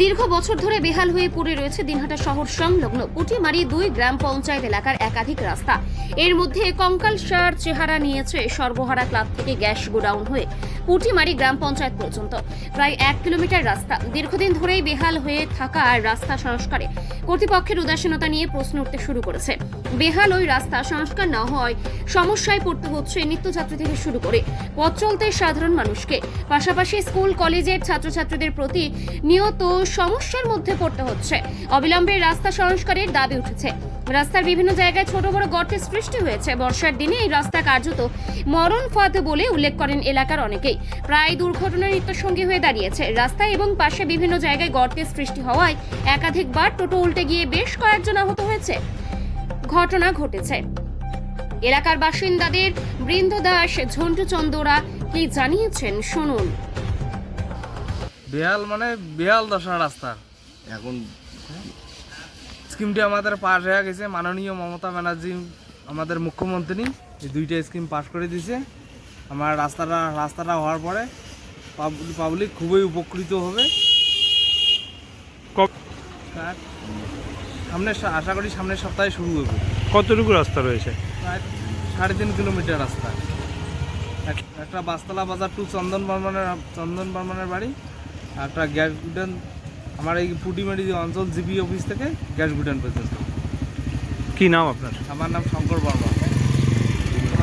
দীর্ঘ বছর ধরে বেহাল হয়ে পড়ে রয়েছে দিনহাটা শহর সংলগ্ন পুটিমারি দুই গ্রাম পঞ্চায়েত এলাকার একাধিক রাস্তা। এর মধ্যে কঙ্কাল সার চেহারা নিয়েছে সর্বহারা ক্লাব থেকে গ্যাস গোডাউন হয়ে পুটিমারি গ্রাম পঞ্চায়েত পর্যন্ত। প্রায় এক কিলোমিটার রাস্তা। দীর্ঘদিন ধরেই বেহাল হয়ে থাকা রাস্তা সংস্কারে কর্তৃপক্ষের উদাসীনতা নিয়ে প্রশ্ন উঠতে শুরু করেছে। বেহাল ওই রাস্তা সংস্কার না হওয়ায় সমস্যায় পড়তে হচ্ছে নিত্যযাত্রী থেকে শুরু করে পথ চলতে সাধারণ মানুষকে। পাশাপাশি স্কুল, কলেজের ছাত্রছাত্রীদের প্রতি নিয়ত সমস্যার মধ্যে পড়তে হচ্ছে। অবিলম্বে রাস্তা সংস্কারের দাবি উঠেছে। রাস্তার বিভিন্ন জায়গায় ছোট বড় গর্তের সৃষ্টি হয়েছে। বর্ষার দিনে এই রাস্তা কার্যত মরণ ফাঁদ বলে উল্লেখ করেন এলাকার অনেকেই। প্রায় দুর্ঘটনার নিত্যসঙ্গী হয়ে দাঁড়িয়েছে। রাস্তায় এবং পাশে বিভিন্ন জায়গায় গর্তের সৃষ্টি হওয়ায় একাধিকবার টোটো উল্টে গিয়ে বেশ কয়েকজন আহত হয়েছে। ঘটনা ঘটেছে। এলাকার বাসিন্দাদের বৃন্দ দাস, ঝন্টু চন্দরা, কি জানিয়েছেন? শুনুন। বেহাল মানে বেহাল দশা রাস্তা। এখন স্কিমটি আমাদের পাশ হয়ে গেছে। মাননীয় মমতা ব্যানার্জি আমাদের মুখ্যমন্ত্রী এই দুইটা স্কিম পাশ করে দিয়েছে। আমার রাস্তাটা রাস্তাটা হওয়ার পরে পাবলিক খুবই উপকৃত হবে। সামনে আশা করি সামনের সপ্তাহে শুরু হবে। কতটুকু রাস্তা রয়েছে? প্রায় সাড়ে তিন কিলোমিটার রাস্তা। এক- একটা বাসতলা বাজার টু চন্দন বর্মনের চন্দন বর্মনের বাড়ি। একটা গ্যাস গুডান আমার এই পুটিমারি অঞ্চল জিপি অফিস থেকে গ্যাস গুডান পর্যন্ত কি নাম আপনার? আমার নাম শঙ্কর বর্মা।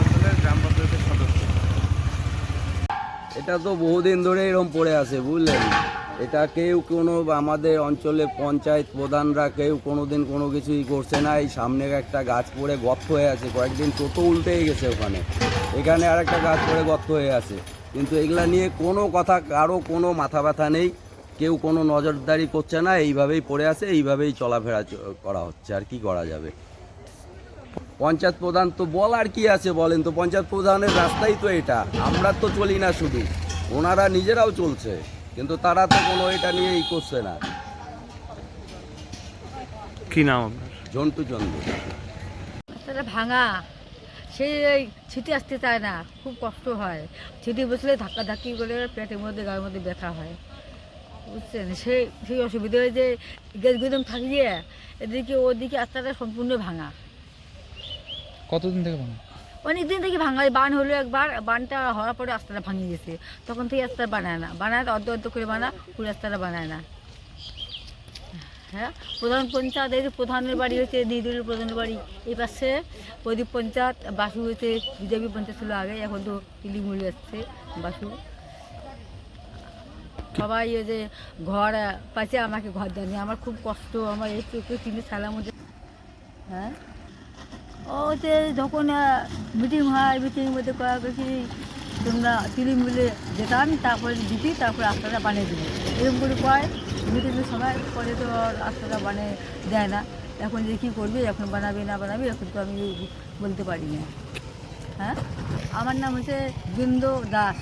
অঞ্চলের গ্রাম পঞ্চায়েতের সদস্য। এটা তো বহুদিন ধরে এরকম পড়ে আছে বুঝলেন? এটা কেউ কোনো আমাদের অঞ্চলে পঞ্চায়েত প্রধানরা কেউ কোনো দিন কোনো কিছুই করছে না। এই সামনে একটা গাছ পড়ে গর্ত হয়ে আছে কয়েকদিন টোটো উল্টেই গেছে ওখানে। এখানে আর একটা গাছ পড়ে গর্ত হয়ে আছে। কিন্তু এগুলা নিয়ে কোনো কথা কারও কোনো মাথা ব্যথা নেই। কেউ কোনো নজরদারি করছে না এইভাবেই পড়ে আছে এইভাবেই চলাফেরা চ- করা হচ্ছে। আর কি করা যাবে? পঞ্চায়েত প্রধান তো বলার কি আছে বলেন তো? পঞ্চায়েত প্রধানের রাস্তাই তো এটা। আমরা তো চলি না শুধু। ওনারা নিজেরাও চলছে কিন্তু তারা তো কোনো এটা নিয়ে ই করছে না। কি নাম আপনার? ঝন্টু চন্দ্র। ভাঙা। সেই এই ছিটে আসতে চায় না খুব কষ্ট হয়। ছিটে বসলে ধাক্কা ধাক্কি করে পেটের মধ্যে গায়ের মধ্যে ব্যথা হয়। বুঝছেন? সেই সেই অসুবিধা হয় যে গ্যাস গুদম থাকিয়ে এদিকে ওদিকে রাস্তাটা সম্পূর্ণ ভাঙা। কতদিন থেকে ভাঙা? অনেক দিন থেকে ভাঙা। বান হলো একবার বানটা হওয়ার পরে রাস্তাটা ভাঙিয়ে গেছে তখন থেকে রাস্তা বানায় না। বানায় অর্ধ অর্ধ করে বানা পুরো রাস্তাটা বানায় না। হ্যাঁ প্রধান পঞ্চায়েত, এই যে প্রধানের বাড়ি হচ্ছে নিদুলের প্রধানের বাড়ি। এই পাশে প্রদীপ পঞ্চায়েত, বাসু হয়েছে বিজেপি পঞ্চায়েত ছিল আগে, এখন তো তিলিমুলি আসছে, বাসু। সবাই ওই যে ঘর পাচ্ছে আমাকে ঘর দেয়নি, আমার খুব কষ্ট, আমার একটু একটু তিনটে সালার মধ্যে। হ্যাঁ? ও যে যখন মিটিং হয় মিটিংয়ের মধ্যে কয়া কি তোমরা তিলি মিলে যেতাম, তারপরে দিতি, তারপরে আস্তাটা বানিয়ে দিবি। এরকম করে কয় মিটিংয়ের সবাই, পরে তো আর রাস্তাটা বানিয়ে দেয় না। এখন যে কী করবে, এখন বানাবি, না বানাবি, এখন তো আমি বলতে পারি না। হ্যাঁ? আমার নাম হচ্ছে বৃন্দ দাস।